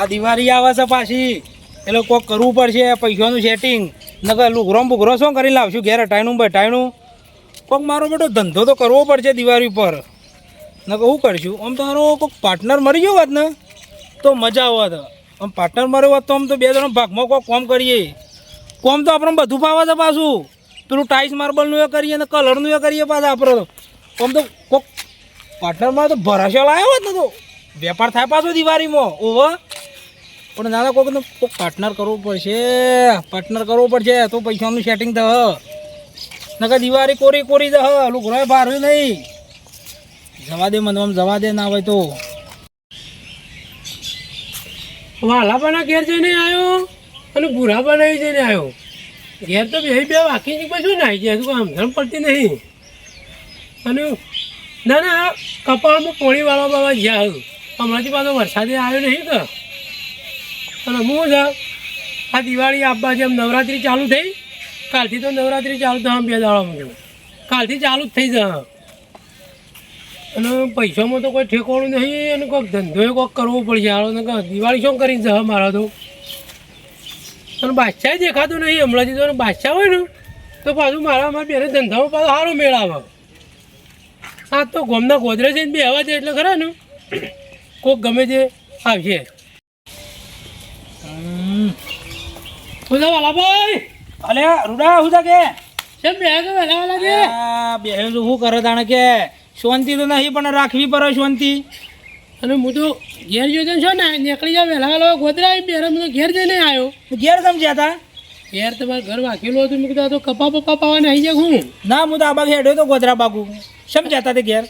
આ દિવાળી આવે છે પાછી. એટલે કોક કરવું પડશે, પૈસાનું સેટિંગ નકર લુઘરો બુઘરો શું કરી લાવશું? ઘેર ટાઈનું બટાઈનું કોક મારો બેટો ધંધો તો કરવો પડશે દિવાળી પર. નકર હું કરશું? આમ તો મારો કોઈક પાર્ટનર મરી ગયો હોત ને, તો મજા આવત. આમ પાર્ટનર મર્યો હોત તો આમ તો બે જણા ભાગમાં કોક કોમ કરીએ. કોમ તો આપણે બધું ફાવે છે પાછું. પેલું ટાઇલ્સ માર્બલનું એ કરીએ ને કલરનું એ કરીએ પાછા આપણે તો. આમ તો કોક પાર્ટનરમાં તો ભરાશો લાવ્યો હોત ને તો. વેપાર થાય પાછો દિવાળીમાં. ઓવર પણ દાદા કોઈક ને કોઈક પાર્ટનર કરવું પડશે. પાર્ટનર કરવું પડશે, તો પૈસાનું સેટિંગ થશે નકર દિવાળી કોરી કોરી દહ. લુકરોય બારું નહીં. જવા દે મને આમ જવા દે ના હોય તો. વાલાપાના ઘેર જઈને આવ્યો અને બુરાપાના જઈને આવ્યો ઘેર તો બે બે વાકી ની શું નાઈ ગયા તું સમજણ પડતી નહીં. અને ના ના કપાળમાં પોણી વાળવા બાબા જ્યાં હમણાંથી પાછો વરસાદે આવ્યો નહીં કે અને હું છે, આ દિવાળી આપવા જેમ નવરાત્રિ ચાલુ થઈ, કાલથી તો નવરાત્રિ ચાલુ થવા બે દાડામાં કાલથી ચાલુ જ થઈ જાય અને પૈસામાં તો કોઈ ઠેકાણું નહીં અને કોઈક ધંધો કોઈક કરવો પડશે. હાલો ને દિવાળી શું કરીને જવા મારા તો? અને બાદશાહ દેખાતો નહીં, હમણાંથી તો બાદશાહ હોય ને, તો પાછું મારા મારા બેને ધંધામાં પાછો સારો મેળાવે. આ તો ગોમના ગોદરે જઈને બે હવા દે એટલે ખરા ને? કોક ગમે તે આવશે. હમ. વાલા ભાઈ. અલે રૂડા હું છે કે? કેમ બે કે વહેલા વાલા કે બેહે તો શું કરે તાણે કે? શાંતિ તો નહીં પણ રાખવી પડે શાંતિ. અને હું તો ઘેર જોતો છો ને નીકળી જાવ વહેલા વાલા ગોદરા આવી બે હું તો ઘેર જઈને આવ્યો. ઘેર સમજ્યા હતા ઘેર તમારે ઘર વાકેલું હતું મેં કીધું તો કપા પપ્પા પાવાને આવી જાય હું. ના હું તો આ બાગ હેડ્યો તો ગોદરા બાગુ સમજ્યા હતા તે ઘેર?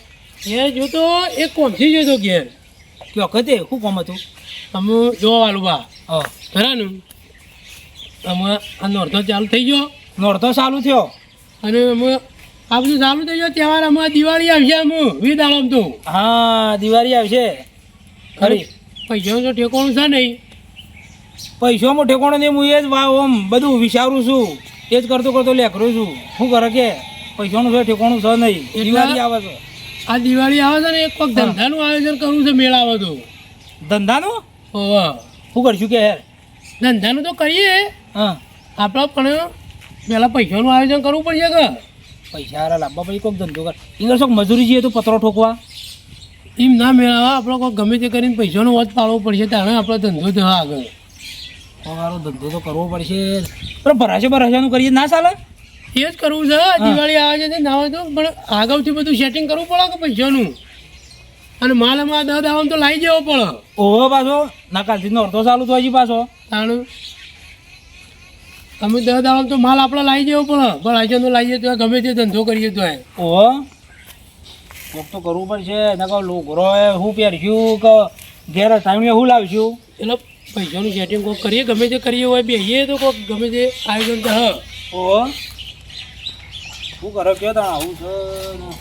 ઘેર જોતો એક કોમથી જોતો ઘેર. વખતે શું કોમ હતું? અમે જોવાનું બા. હા. ખરા ને? અમે આ નોરતો ચાલુ થઈ ગયો? નોરતો ચાલુ થયો. અને અમે આ બધું ચાલુ થઈ ગયો તહેવાર અમે દિવાળી આવશે અમે. વિદાળમ તો. હા દિવાળી આવશે. ખરી. પૈસાનું તો ઠેકોણું છે નહીં. પૈસામાં ઠેકોણો નહીં હું એ જ આમ બધું વિચારું છું. એ જ કરતો કરતો લેખરું છું. શું કરે કે? પૈસાનું છે ઠેકોણું છે નહીં. દિવાળી આવે છે આ દિવાળી આવે છે ને એક વખત ધંધાનું આયોજન કરવું છે મેળા આવે તો ધંધાનું? શું કરશું કે? યાર ધંધાનું તો કરીએ. હા. આપણે પણ પહેલાં પૈસાનું આયોજન કરવું પડશે કે? પૈસા હારા લાંબા પછી કોઈક ધંધો કર. એ શું મજૂરી જઈએ તો પતરો ઠોકવા. એમ ના મેળવવા આપણે કોઈ ગમે તે કરીને પૈસાનો વધ પાડવો પડશે તાણે આપણો ધંધો થવા આગળ. મારો ધંધો તો કરવો પડશે. પણ ભરાશે ભરાશાનું કરીએ ના ચાલે? એ જ કરવું છે દિવાળી આવે છે ના હોય તો પણ આગળથી બધું સેટિંગ કરવું પડે કે પૈસાનું? અને માલ અમારા દસ તો લાવી જવો પડે ઓહો પાછો. ના કાલથી અડધો ચાલુ તો હજી પાછો. તાણ. તમે દહ દાવામાં તો માલ આપણે લાવી જવો પડે પણ આજે તો લાવીએ તો ગમે તે ધંધો કરીએ તો ઓહો. કોક તો કરવું પડશે ના કહો લોકોરો શું પહેરશું કે ઘેર ટાઈમે શું લાવશું? એટલે પૈસાનું સેટિંગ કોક કરીએ ગમે તે કરીએ હોય બેસીએ તો કોક ગમે તે આયોજન તો હા. ઓહો. શું કરો કયો તા આવું છે?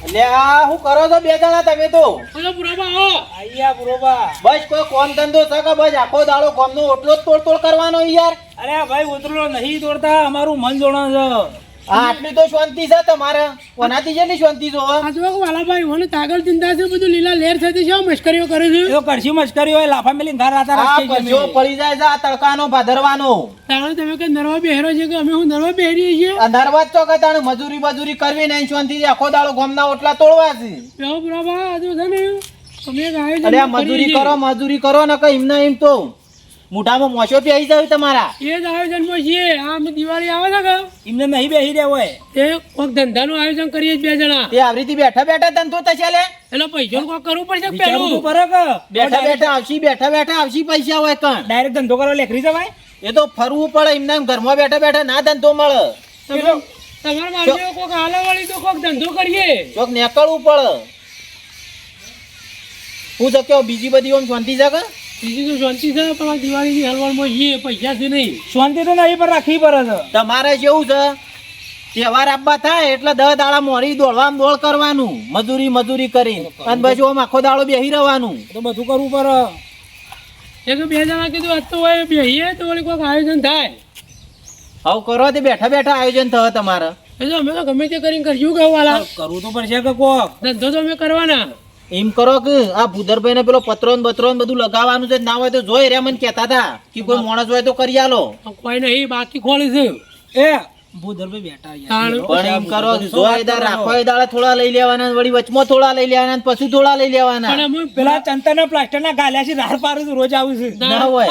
એટલે આ શું કરો છો બે જણા તમે તો? અરે બુરોબા આવો. આઈયા બરોબર બસ કોઈ કોમ ધંધો છે કે બસ આખો દાડો કોમનો ઓટલો જ તોડ તોડ કરવાનો યાર? અરે ભાઈ ઉતરો નહીં તોડતા અમારું મન જોણા છે. આટલી તો શાંતિ છે તમારે. કોનાથી છે ને શાંતિ જો આ જો વાલાભાઈ મને તાગળ ચિંતા છે બધું લીલા લેર સાથે છે મશ્કરીઓ કરે છે? એ કરશી મસ્કરી હોય લાફા મેલી ઘર રાતા રાખી છે જો પડી જાય છે આ તડકાનો ભાદરવાનો. તાણે તમે કે નરવા બેહરો છે કે અમે હું નરવા બેહરીએ છીએ? અંધારવાત તો કતાણ મજૂરી મજૂરી કરવી નહીં શાંતિથી આખો દાડો ગોમના ઓટલા તોડવા છે. બરાબર પુરાબા આ છે ને તમે મજૂરી કરો મજૂરી કરો ને કઈ એમને એમ તો. મોઢામાં મોસો પી જાય તમારા. એ જ આયોજનમાં છીએ આમ દિવાળી આવે છે કે? એમને નહીં બેસી રહ્યા હોય. તે કોઈક ધંધાનું આયોજન કરીએ બે જણા. તે આવી રીતે બેઠા બેઠા ધંધો થશે લે. એટલે પૈસાનું કોઈક કરવું પડશે તો કે. બેઠા બેઠા આવશી બેઠા બેઠા આવશી પૈસા હોય કણ. ડાયરેક્ટ ધંધો કરવા લેખરી જવાય? એ તો ફરવું પડે એમને એમ ઘરમાં બેઠા બેઠા ના ધંધો મળે. તમારે તમારા બાજુ કોઈક હાલે વાળી તો કોઈક ધંધો કરીએ. કોઈક નીકળવું પડે. હું તો કેવો બીજી બધી ઓમ શાંતિ છે બીજી તો શાંતિ છે પણ દિવાળીની હલવાણમાં છીએ પૈસા છે નહીં. શાંતિ તો નહીં પણ રાખવી પડે છે. તમારે જેવું છે તહેવાર આપવા થાય એટલે દસ દાડા મોરી દોડવા દોડ કરવાનું મજૂરી મજૂરી કરી અને પછી આમ આખો દાડો બેહી રહેવાનું. તો બધું કરવું પડે. એક બે જણા કીધું આજ તો હોય બેહીએ તો વળી કોઈક આયોજન થાય. હવે કરો તે બેઠા બેઠા આયોજન થયો તમારે. અમે તો ગમે તે કરીને કરશું કે કરવું તો પડશે કે કોક. ધંધો તો અમે કરવાના. એમ કરો કે આ ભૂદરભાઈ ને પેલો પત્રો બત્રો બધું લગાવવાનું છે ના હોય તો જોઈ રે મને કેતા હતા કે કોઈ માણસ હોય તો કરી આલો. કોઈ નહીં બાકી ખોલી છે. એ ભૂધરભાઈ બેઠા પણ એમ કરો કે એ રાખો એ દાડા થોડા લઈ લેવાના વળી વચમાં થોડા લઈ લેવાના પછી થોડા લઈ લેવાના. પણ અમે પેલા ચંતરના પ્લાસ્ટરના ગાલ્યા છે રાર પારું છું રોજ આવું છે. ના હોય.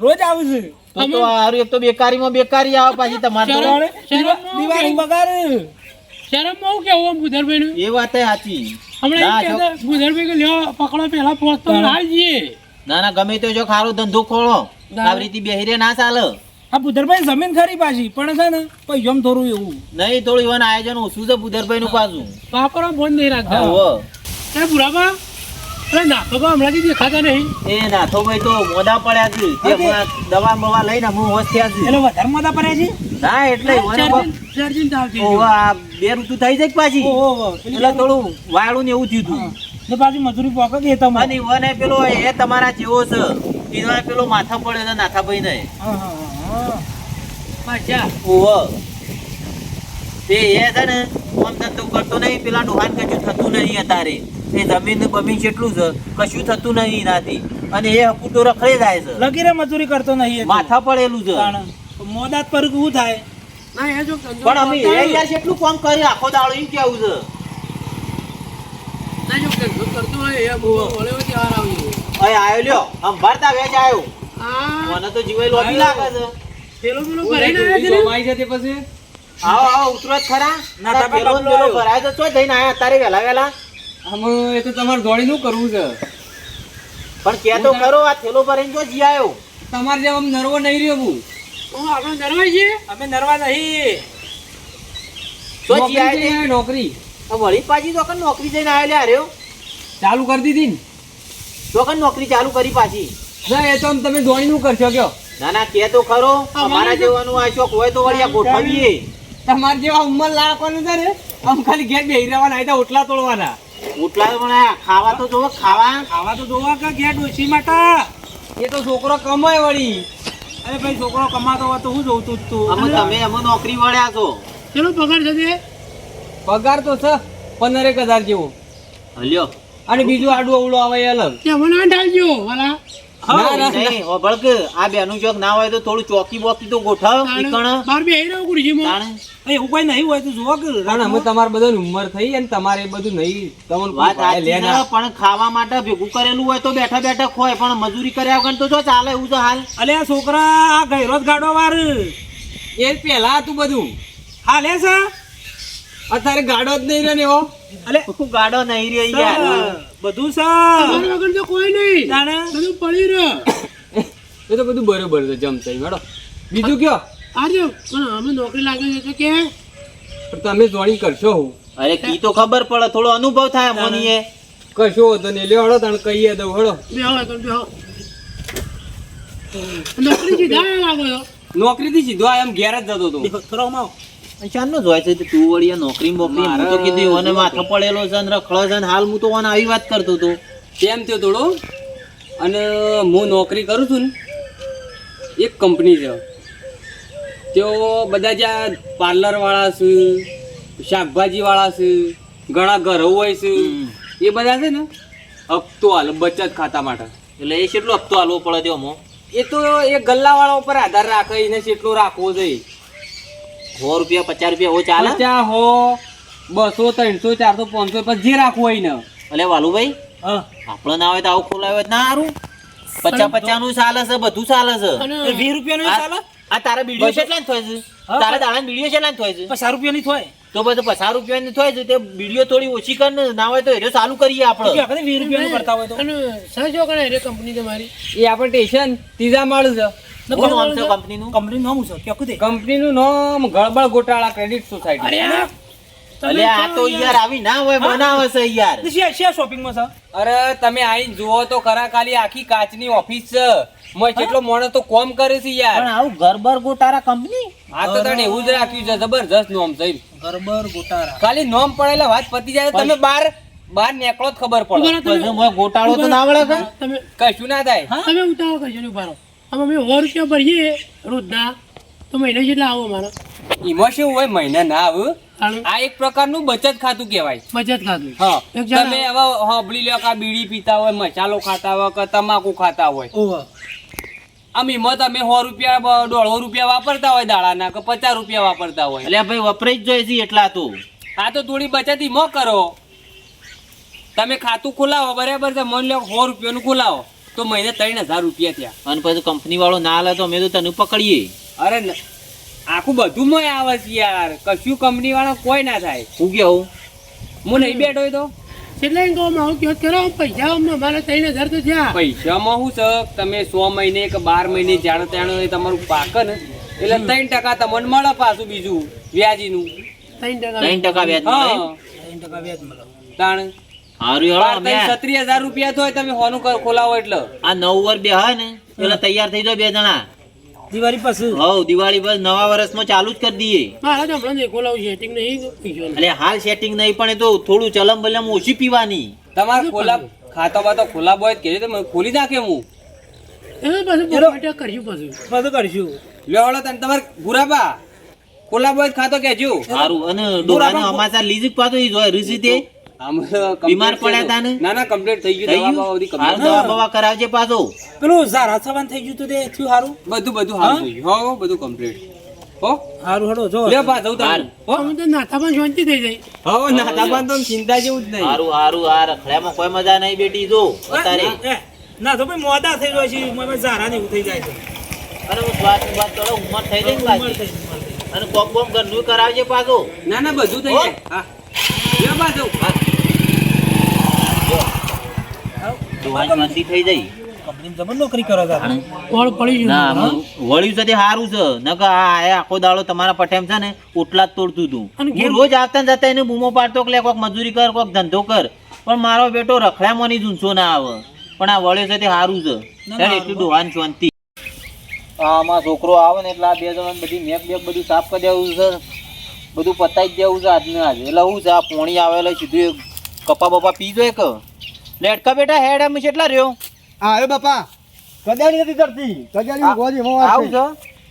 રોજ આવું છે. તો તો હારું એક તો બેકારીમાં બેકારી આવે પાછી તમારે દિવાળી બગાડ. શરમમાં કેવું ભૂધરભાઈ એ વાત સાચી. હમણાં ના, એમ કહેતા, ભૂધરભાઈ કે લ્યો પકડો પેલા પહોંચતો હાલ જઈએ. ના ના ગમે તો જો ખારો ધંધો ખોળો. આવી રીતે બેહી રે ના ચાલે. આ બુધરભાઈ જમીન ખરી પાછી પણ છે ને પૈસા થોડું એવું. નહીં થોડું એવાનું આયોજન ઓછું છે બુધરભાઈ નું પાછું. વાપરો ફોન નહીં રાખતા. એ બુરાબા અરે તો હમણાંથી દેખાતા નહીં. એ નાથો ભાઈ તો મોડા પડ્યા છે. તે હમણાં દવા બવા લઈને હું હોશ થયા છે. એટલે વધારે પડ્યા છે? ના આ બે ઋતુ થઈ જાય પાછી? ઓહો, ઓહો. એટલે થોડું વાળું ને એવું થયું હતું. ને પાછી મજૂરી પોકે કે તમે અને પેલો એ તમારા જેવો છે. એના પેલો માથા પડ્યો છે નાથાભાઈ ને હા, હા, હા. તે એ છે ને આમ ધંધો કરતો નહીં પેલા ડોહાન કશું થતું નહીં અત્યારે. એ જમીન બમીન કેટલું છે કશું થતું નહીં નાથી અને એ હપુટો રખડે જાય છે. લગીરે મજૂરી કરતો નહીં માથા પડેલું છે. મોદાત પર શું થાય? ના એ જો ધંધો પણ અમે એ યાર કેટલું કામ કર્યું આખો દાડો એમ કેવું છે? લ્યો અંભારતા વેચ આયો. મને તો જીવાય લોબી લાગે છે. પેલો પેલો ભરીને આવ્યા છે ને? આવો આવો ઉતરો જ ખરા. ના, તમે પેલો પેલો ભરાય તો ચોય જઈને આયા તારે વેલા વેલા એ તો તમારે દોડીનું કરવું છે. પણ કે તો કરો આ થેલો ભરીને જો જી આયો. તમારે જેમ આમ નરવો નહીં રહ્યો હું. હું આપણે નરવા છીએ? અમે નરવા નહીં. તો જી નોકરી આવ્યો, નોકરી. વળી પાછી તો નોકરી જઈને આયો લ્યા રહ્યો. ચાલુ કરી દીધી ને? તો નોકરી ચાલુ કરી પાછી. ના એ તો તમે દોડી નું કરશો કયો? ના ના કે તો ખરો અમારા જેવાનું આ શોખ હોય તો વળી આ ગોઠવીએ. તમારે જેવા ઉંમર લાગવાનું છે ને આમ ખાલી ઘેર બેહી રહેવાના આયતા ઓટલા તોડવાના. ઉટલા પણ ખાવા તો જોવો ખાવા. ખાવા તો જોવા કે ઘેર ડોસી માતા. એ તો છોકરો કમાય વળી. અરે ભાઈ છોકરો કમાતો હોય તો હું જોઉં તું તું. અમે તમે અમે નોકરી વાળ્યા છો. ચલો પગાર થશે પગાર તો છે પંદરેક હજાર જેવો. હલ્યો. અને બીજું આડું અવળું આવે અલગ. કે મને ના ઢાલજો વાલા. આ બેનું ચોક ના હોય તો થોડું ચોકી બોકી તો ગોઠવ બાર બે રહ્યો ખુરશીમાં એવું કોઈ નહીં હોય તો જોવા કે કારણ અમે તમારે બધાની ઉંમર થઈ અને તમારે બધું નહીં તમને વાત કોઈ ભાડે સાચી લે છે, ના. પણ ખાવા માટે ભેગું કરેલું હોય તો બેઠા બેઠા ખોય પણ મજૂરી કર્યા વગર તો જો ચાલે એવું તો હાલ? અલે છોકરા આ ગયરો જ ગાડો વાર. એ પેલા હતું બધું. હાલે છે. અત્યારે ગાડો જ નહીં રહ્યો અલે હું ગાડો નહીં રહ્યો યાર. બધું છે તમારા વગર તો કોઈ નહીં. તાણા બધું પડી રહ્યો એ તો બધું બરોબર છે જમતા મેડો બીજું કયો? આજે પણ અમે નોકરી લાગી છે તો કે? તમે જોઈન કરશો હું. અરે કી તો ખબર પડે થોડો અનુભવ થાય મોનીએ કશો તો ને લ્યો હળો તને કહીએ દઉં હળો બેહો તો બેહો નોકરી સીધા છો નોકરીથી સીધો એમ ઘેર જ જતો હતો. થોડો માવ જ હોય છે તે વળી નોકરી બોકરી હું તો કીધું ઓને માથે પડેલો છે ને રખડો છે ને હાલ હું તો ઓને આવી વાત કરતો હતો. તેમ થયો થોડો? અને હું નોકરી કરું છું ને એક કંપની છે. તેઓ બધા જ્યાં પાર્લરવાળા છે શાકભાજીવાળા છે ઘણા ઘરો હોય છે. એ બધા છે ને હપ્તો હાલ બચત ખાતા માટે. એટલે એ કેટલો હપ્તો હાલવો પડે તે એ તો એ ગલ્લાવાળા ઉપર આધાર રાખે એને કેટલો રાખવો જોઈએ. સો રૂપિયા પચાસ રૂપિયા એવો ચાલે? પચાસ હો. બસો ત્રણસો ચારસો પાંચસો પછી જે રાખવું હોય ને એટલે વાલુભાઈ આપણે ના હોય તો આવું ખોલાવે ના સારું પચાસ પચાસનું ચાલે છે બધું ચાલે છે. વીસ રૂપિયા નું ચાલે? આ તારા બીડીઓ કેટલા થાય છે? હા, તારા દાડા બીડીઓ કેટલા થાય છે? પચાસ રૂપિયાની થાય. તો બધું પચાસ રૂપિયાની થાય છે તે બીડીઓ થોડી ઓછી કર ને ના હોય તો એ ચાલુ કરીએ આપણે. વીસ રૂપિયાનું કરતા હોય તો. સાચો કણે કંપની તમારી? એ આપણે સ્ટેશન ત્રીજા માળ છે. કોણ નામ છે? કંપનીનું કંપની નામ છે ક્યાં કુદે કંપનીનું નામ ગળબળ ગોટાળા ક્રેડિટ સોસાયટી અરે આ તો યાર આવી ના હોય બનાવે છે યાર. શિયા શિયા શોપિંગમાં છે? અરે તમે આઈને જુઓ તો ખરા ખાલી આખી કાચની ઓફિસ છે. મોય કેટલો માણસ તો કોમ કરે છે યાર. પણ આવું ગરબર બર ગોટારા કંપની આ તો તને એવું જ રાખ્યું છે જબરજસ્ત નોમ છે ગરબર ગોટારા ખાલી નોમ પડેલા વાત પતી જાય તમે બાર બાર નીકળો જ ખબર પડે. ગોટાળો તો ના વળે કે તમે કશું ના થાય. તમે ઉતાવળ કરજો ને ઊભા રહો. આમાં અમે સો રૂપિયા ભરીએ રોજના તો મહિને જેટલા આવો મારા. એમાં શું હોય મહિના ના આવે. આ એક પ્રકારનું બચત ખાતું કહેવાય. બચત ખાતું. હા. તમે હવે હોબળી લો કે આ બીડી પીતા હોય મસાલો ખાતા હોય કે તમાકુ ખાતા હોય. આમ એમાં તમે સો રૂપિયા દોઢસો રૂપિયા વાપરતા હોય દાડાના કે પચાસ રૂપિયા વાપરતા હોય. એટલે ભાઈ વપરાય જ જોઈએ છે એટલા તો. આ તો થોડી બચત એમાં કરો. તમે ખાતું ખોલાવો બરાબર છે? મન લો સો રૂપિયાનું ખોલાવો. તો મહિને ત્રણ હજાર રૂપિયા થયા. અને પછી કંપની વાળો ના લે તો અમે તો તને પકડીએ. અરે આખું બધું મય આવે છે યાર. કશું કંપની વાળો કોઈ ના થાય. હું કેવું હું નહીં બેઠો તો? એટલે એમ કહું આવું કહો કરો પૈસા અમને ત્રણ હજાર તો થયા. પૈસામાં શું છે? તમે સો મહિને કે બાર મહિને જાણ ત્યાં તમારું પાક ને એટલે ત્રણ ટકા તમને મળે પાછું બીજું વ્યાજીનું. ત્રણ ટકા ત્રણ ટકા વ્યાજ મળે એમ? હા ત્રણ ટકા વ્યાજ મળે. તાણ. હારું હેળો બાર અમે ત્રણ છત્રીસ હજાર રૂપિયા થાય તમે હોનું ખોલાવો એટલે. આ નવ વર બે હોય ને એટલે તૈયાર થઈ જાવ બે જણા. દિવાળી પછી. હવ દિવાળી પર નવા વર્ષમાં ચાલુ જ કરી દઈએ. મારા તો હમણાં દેખો સેટિંગ નહીં એટલે હાલ સેટિંગ નહીં પણ એ તો થોડું ચલમ બલમ ઓછી પીવાની. તમારે ખોલા ખાતો બાતો ખોલા બોય કે તો ખોલી નાખે હું? એ પાછું બપોરે કરશું પાછું. બધું કરશું. લ્યો તને તમારે ગુરાબા. ખોલા બોય ખાતો કેજો સારું અને ડોરાનો સમાચાર લીધી જ પાતો ઈ જોય રીસી તે આમ complete બીમાર થઈ પડ્યા તા ને? ના ના કમ્પ્લીટ થઈ થઈ ગયું? દવા બધી ગયું દવા બવા કરાવજે પાછો. પેલું ઝારા સવાન થઈ ગયું તું તે થયું સારું બધું બધું હાલ થઈ ગયું. હો બધું કમ્પ્લીટ હો? સારું હેડો જો. લ્યો બા જવું હારું. હો? અમે તો નાતા શાંતિ થઈ જાય. હો ના તો ચિંતા જેવું જ નહીં. હારું હારું આ રખડ્યામાં કોઈ મજા નહીં બેટી જો અત્યારે ના તો ભાઈ મોડા થઈ ગયો છે મને ઝારા ને એવું થઈ જાય છે. અરે વાત વાત કરો ઉંમર થઈ ગઈ ને કોમ પાછી. અને કોક બોમ ઘરનું કરાવજે પાછો. ના ના બધું થઈ જાય. હા. બા દોહાન શાંતિ થઈ જઈ કંપનીમાં જબર નોકરી કરો તારે ઓળ પડી ના વળ્યું છે તે સારું છે. નકર આ આયા આખો દાડો તમારા પઠેમ છે ને ઓટલા જ તોડતું હતું. હું રોજ આવતા જતા એને બૂમો પાડતો કે કોક મજૂરી કર કોક ધંધો કર. પણ મારો બેટો રખડામાં ની ઝૂંચો ના આવે. પણ આ વળ્યો છે તે સારું છે. એટલું ડોહાન શાંતિ. આમાં છોકરો આવે ને એટલે આ બે જણ બધી મેક બેક બધું સાફ કરી દેવું છે. બધું પતાઈ જ દેવું છે આજને આજ. એટલે હું છે આ પોણી આવે સીધું કપા બપા પી જોઈએ કે લેટકા બેટા હેડ એમ કેટલા રહ્યો. હા એ બાપા કદાળી નથી ચડતી કજાડી ગોજી હું આવું છો?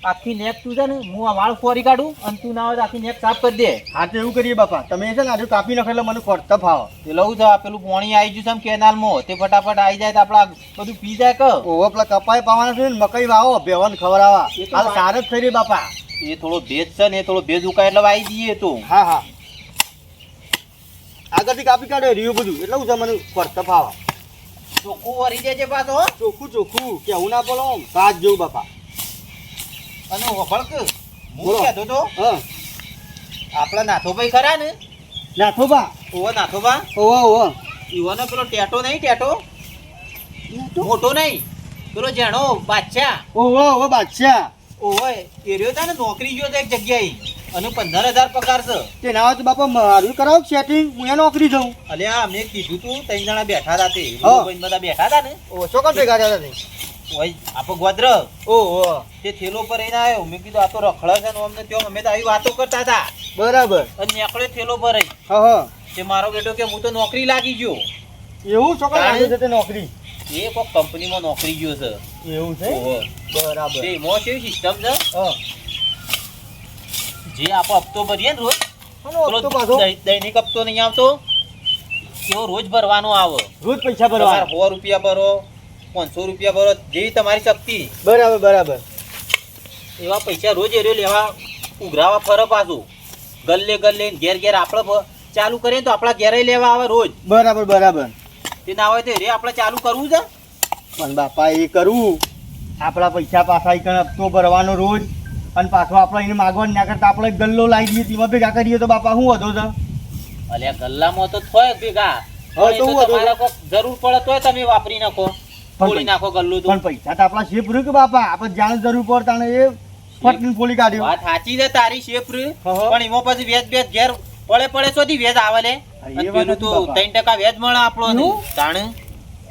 આખી નેક તું છે ને હું આ વાળ ફોરી કાઢું અને તું ના હોય તો આખી નેક સાફ કરી દે. હા તો એવું કરીએ બાપા. તમે છે ને આજે કાપી નાખો એટલે મને કરતા ફાવો. તે લઉં છે આ પેલું પોણી આવી ગયું છે કેનાલ કેનાલમાં. તે ફટાફટ આવી જાય તો આપડા બધું પી જાય કે? ઓવો પેલા કપાઈ પાવાના છે ને મકઈ વાવો ભેવન ખવડાવવા એ તો હાલ સાર જ થઈ બાપા. એ થોડો ભેજ છે ને એ થોડો ભેજ ઉકાય એટલે આવી જઈએ તો. હા હા. આગળથી કાપી કાઢો રહ્યું બધું. એટલે હું તમને મને કરતા ફાવા. ચોખ્ખું વરી જાય છે પાછો. ચોખ્ખું ચોખ્ખું. કેવું ના બોલો કાચ જેવું બાપા. અને હોભળ કે હું. કહેતો તો આપણા નાથોભાઈ ખરા ને? નાથો બા ઓવો નાથોબા ઓવો ઓવો યુવાનો પેલો ટેટો નહીં ટેટો? મોટો નહીં. પેલો જેણો બાદશાહ. ઓવો ઓવો બાદશાહ. ઓવો એ રહ્યો તા ને નોકરી ગયો તો એક જગ્યાએ. અને પંદર હજાર પગાર છે. તેના બાપા મારું કરાવ સેટિંગ હું એ નોકરી જઉં. અલ્યા મેં કીધું તું ત્રણ જણા બેઠા હતા તે. બધા બેઠા હતા ને. ઓ ચોકન ભેગા થયા હતા ઓય આપો ગોદ્ર ઓહો તે થેલો પર એને આવ્યો. મેં કીધું આ તો રખડે છે ને અમને ત્યાં અમે તો આવી વાતો કરતા હતા. બરાબર. અને નીકળે થેલો પર. હા તે મારો બેટો કે હું તો નોકરી લાગી ગયો. એવું ચોકન તારે? છે નોકરી? એ કોક કંપનીમાં નોકરી ગયો છે. એવું છે? બરાબર. તે કેવી સિસ્ટમ છે? હા. જે આપો હપ્તો ભરીએ ને રોજ દૈનિક હપ્તો નહીં આવતો. એવો રોજ ભરવાનો આવે? રોજ પૈસા ભરવા. સો રૂપિયા ભરો પાંચસો રૂપિયા ભરો જેવી તમારી શક્તિ. બરાબર બરાબર. એવા પૈસા રોજ એરિયો લેવા ઉઘરાવા ફરો પાછું. ગલ્લે ગલ્લે ઘેર ઘેર આપણે ચાલુ કરીએ તો આપણા ઘેરે લેવા આવે રોજ. બરાબર બરાબર. તે ના હોય તો રે આપણે ચાલુ કરવું છે? પણ બાપા એ કરવું આપણા પૈસા પાછા હપ્તો ભરવાનો રોજ. અને પાછો આપણે એને માગવાનું ના કરતા આપણે ગલ્લો લાવી દઈએ તેમાં ભેગા કરીએ તો બાપા શું વધો તો અલ્યા ગલ્લામાં તો થોય ભેગા. હતો. જરૂર પડે તોય તમે વાપરી નાખો. ફોડી નાખો ગલ્લું તો. પણ પૈસા તો આપણા રહ્યું કે બાપા? આપણે જાણ જરૂર પડતા તાણે એ ફટની ફોડી કાઢ્યો. વાત સાચી છે તારી હા. પણ એમાં પછી વેજ બેજ ઘેર પડે પડે સુધી વેજ આવે લે. તો ત્રણ ટકા વેજ મળે આપણો? તાણે?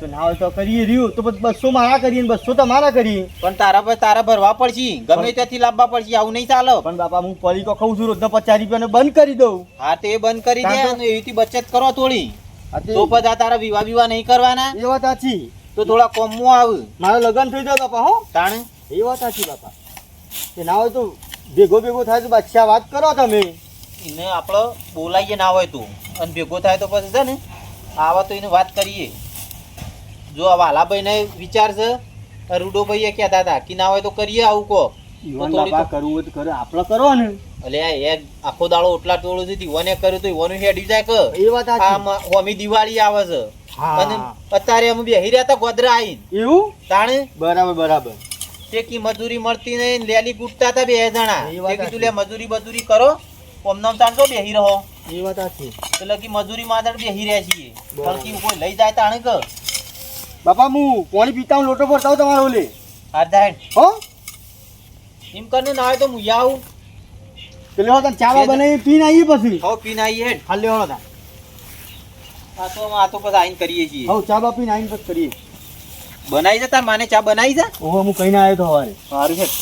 તો ના હોય તો કરીએ રહ્યું. તો બસો મારા કરીએ બસો તમારા કરીએ. પણ તારા પર તારા ભરવા પડશે. ગમે ત્યાંથી લાવવા પડશે આવું નહીં ચાલે. પણ બાપા હું તો ખાઉં છું રોજના પચાસ રૂપિયાને બંધ કરી દઉં. હા તો એ બંધ કરી દે અને એવીથી બચત કરો થોડી. તો બધા તારા વિવાહ વિવાહ નહીં કરવાના. એ વાત સાચી. તો થોડા કોમમાં આવે. મારા લગ્ન થઈ જાય બાપા હો. તાણે? એ વાત સાચી બાપા. કે ના હોય તો ભેગો ભેગો થાય તો બચ્છા વાત કરો તમે. એને આપણે બોલાઈએ ના હોય તો. અને ભેગો થાય તો પછી છે ને આવા તો એને વાત કરીએ. જો આ વાલાભાઈને વિચાર છે રૂડોભાઈએ કહેતા હતા કે ના હોય તો કરીએ આવું કો કરવું હોય તો કરે આપણે કરો ને એટલે એ આખો દાડો ઓટલા તોડું છે ઈવોને કર્યું તો ઈવોનું હેડી જાય કે. એ વાત આ હોમી દિવાળી આવે છે. અને અત્યારે અમે બેહી રહ્યા હતા ગોદરા આવીને. એવું? તાણે? બરાબર બરાબર. તે કી મજૂરી મળતી નહીં લેલી કૂટતા હતા બે જણા. એ કીધું લે મજૂરી બજૂરી કરો. ઓમનામ તાણતો બેહી રહો. એ વાત છે એટલે કે મજૂરી માં બેહી રહ્યા છીએ. પણ કી કોઈ લઈ જાય તાણે કે. બાપા હું પાણી પીતા હું લોટો ભરતા હું તમારો ઓલે. આધા હેડ હો? એમ કરીને ના આવે તો હું આવું પેલે હતા ચા બા બનાવી પીને આવીએ પછી. હો પીને આવીએ હેડ. હાલ લેવાનો હતા આ તો આ તો પછી આઈન કરીએ છીએ. હો ચા બા પીને આવીને પછી કરીએ. બનાવી દે તાર માને ચા બનાવી દે ઓહો હું કહીને આવ્યો તો સવારે સારું હેડ